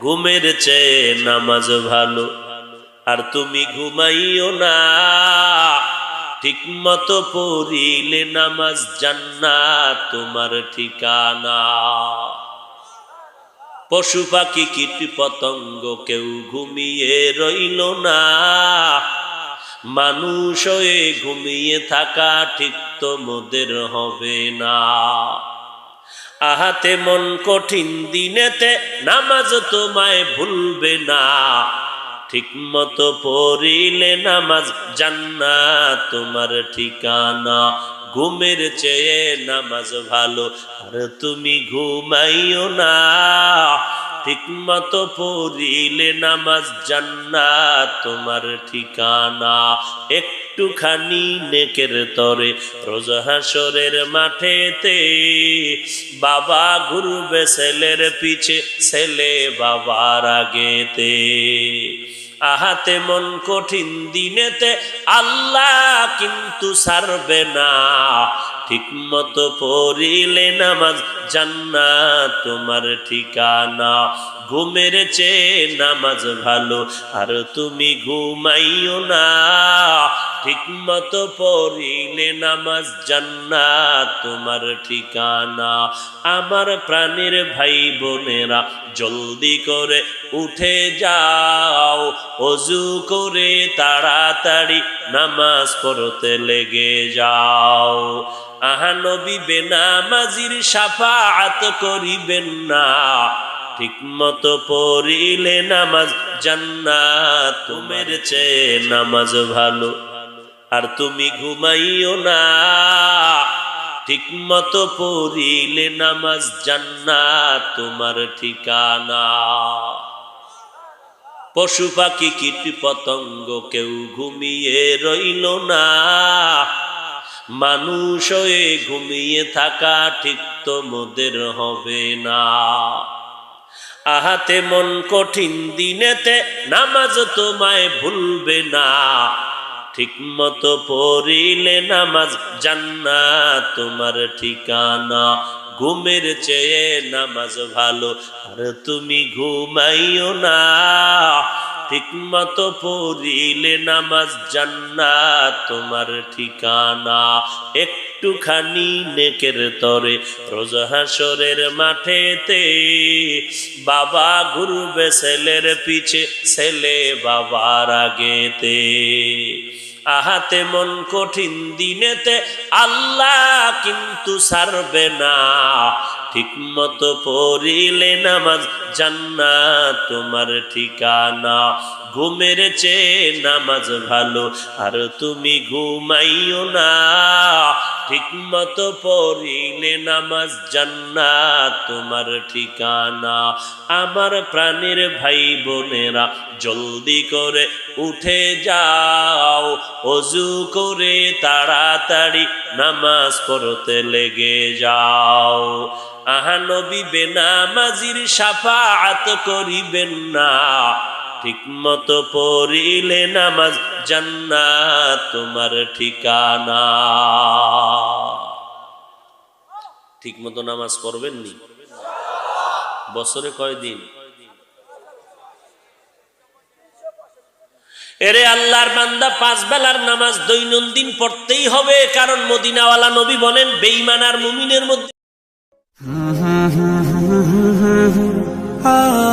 ঘুমের চেয়ে নামাজ ভালো। আর তুমি ঘুমাইও না। ঠিক মতো পড়িলে নামাজ জান্নাত তোমার ঠিকানা। পশু পাখি, কীট পতঙ্গ কেউ ঘুমিয়ে রইল না। মানুষ ঘুমিয়ে থাকা ঠিক তো মোদের হবে না। আহাতে মন কঠিন দিনেতে নামাজ তোমায় ভুলবে না। ঠিক মতো পড়িলে নামাজ জান্নাত তোমার ঠিকানা। ঘুমের চেয়ে নামাজ ভালো, আর তুমি ঘুমাইও না। ঠিক মতো পড়িলে নামাজ জান্নাত তোমার ঠিকানা। একটুখানি নেকের তরে রোজ হাসরের মাঠেতে বাবা ঘুরবে ছেলের পিছে, ছেলে বাবার আগেতে। আহাতে মন কঠিন দিনেতে আল্লাহ কিন্তু সারবে না। ঠিক মতো পড়িলে নামাজ জান্নাত তোমার ঠিকানা। ঘুমের চেয়ে নামাজ ভালো। আর তুমি ঘুমাইও না, ঠিক মতো পড়িলে নামাজ জান্নাত তোমার ঠিকানা। আমার প্রাণীর ভাই বোনেরা জলদি করে উঠে যাও, অজু করে তাড়াতাড়ি নামাজ পড়তে লেগে যাও। আহা নবী, বেনামাজির সাফাত করিবেন না। ঠিক মতো পড়িলে নামাজ জান্নাত, তুমের চেয়ে নামাজ ভালো। আর তুমি ঘুমাইও না। ঠিক মতো পড়িলে নামাজ জান্নাত, তোমার ঠিকানা। পশু পাখি, কীট পতঙ্গ, কেউ ঘুমিয়ে রইল না। মানুষ ঘুমিয়ে থাকা ঠিক তো মোদের হবে না। আহাতে মন কঠিন দিনেতে নামাজ তোমায় ভুলবে না। ঠিক মতো পড়িলে নামাজ জান্নাত তোমার ঠিকানা। ঘুমের চেয়ে নামাজ ভালো, আর তুমি ঘুমাইও না। ঠিক মতো পড়িলে নামাজ জান্নাত তোমার ঠিকানা। একটুখানি নেকের তরে রোজ হাসরের মাঠেতে বাবা ঘুরবে ছেলের পিছে, ছেলে বাবার আগেতে। আহাতে মন কঠিন দিনেতে আল্লাহ কিন্তু সারবে না। ঠিক মতো পড়িলে নামাজ জান্নাত তোমার ঠিকানা। ঘুমের চেয়ে নামাজ ভালো। আর তুমি ঘুমাইও না। ঠিক মতো পড়িলে নামাজ জান্নাত তোমার ঠিকানা। আমার প্রাণীর ভাই বোনেরা জলদি করে উঠে যাও। অজু করে তাড়াতাড়ি নামাজ পড়তে লেগে যাও। আহা নবী, বেনামাজির সাফাত করিবেন না। ঠিক মতো পড়িলে নামাজ জান্নাত তোমার ঠিকানা। ঠিক মতো নামাজ পড়বেন নি বছরে কয়দিন এরে আল্লাহর বান্দা, পাঁচ বেলার নামাজ দৈনন্দিন পড়তেই হবে, কারণ মদিনাওয়ালা নবী বলেন, বেঈমান আর মুমিনের মধ্যে ah